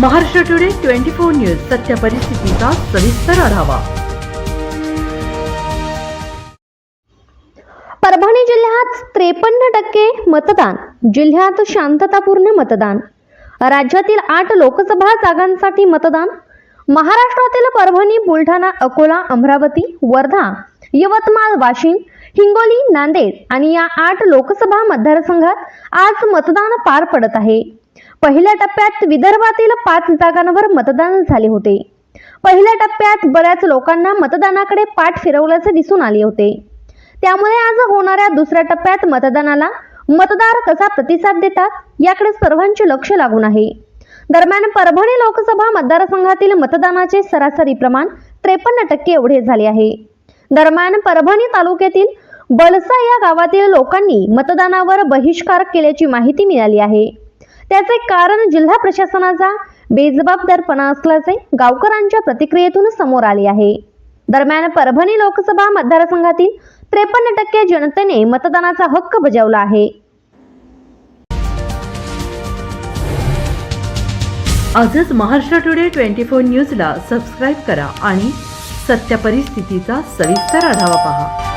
Maharashtra today twenty four news सत्य परिस्थितीचा सविस्तर आढावा. परभणी जिल्ह्यात त्रेपन्न टक्के मतदान जिल्ह्यात शांततापूर्ण मतदान. राज्यातील आठ लोकसभा जागांसाठी मतदान महाराष्ट्रातील परभणी बुलढाणा अकोला अमरावती वर्धा यवतमाळ वाशिम हिंगोली नांदेड आणि या आठ लोकसभा मतदारसंघात आज मतदान पार पडत आहे. पहिल्या टप्प्यात विदर्भातील पाच जागांवर मतदान झाले होते. पहिल्या टप्प्यात बऱ्याच लोकांना मतदानाकडे पाठ फिरवल्याचे दिसून आले होते. त्यामुळे आज होणाऱ्या दुसऱ्या टप्प्यात मतदानाला मतदार कसा प्रतिसाद देतात याकडे सर्वांचे लक्ष लागून आहे. दरम्यान परभणी लोकसभा मतदारसंघातील मतदानाचे सरासरी प्रमाण त्रेपन्न टक्के एवढे झाले आहे. दरम्यान परभणी तालुक्यातील बलसा या गावातील लोकांनी मतदानावर बहिष्कार केल्याची माहिती मिळाली आहे. त्याचे कारण जिल्हा प्रशासनाचा बेजबाबदारपणा असल्याचे गावकऱ्यांच्या प्रतिक्रियेतून समोर आले आहे. दरम्यान परभणी लोकसभा मतदारसंघातील त्रेपन्न टक्के जनतेने मतदानाचा हक्क बजावला आहे. आजच महाराष्ट्र टुडे ट्वेंटी फोर न्यूजला सबस्क्राईब करा आणि सत्य परिस्थितीचा सविस्तर आढावा पहा.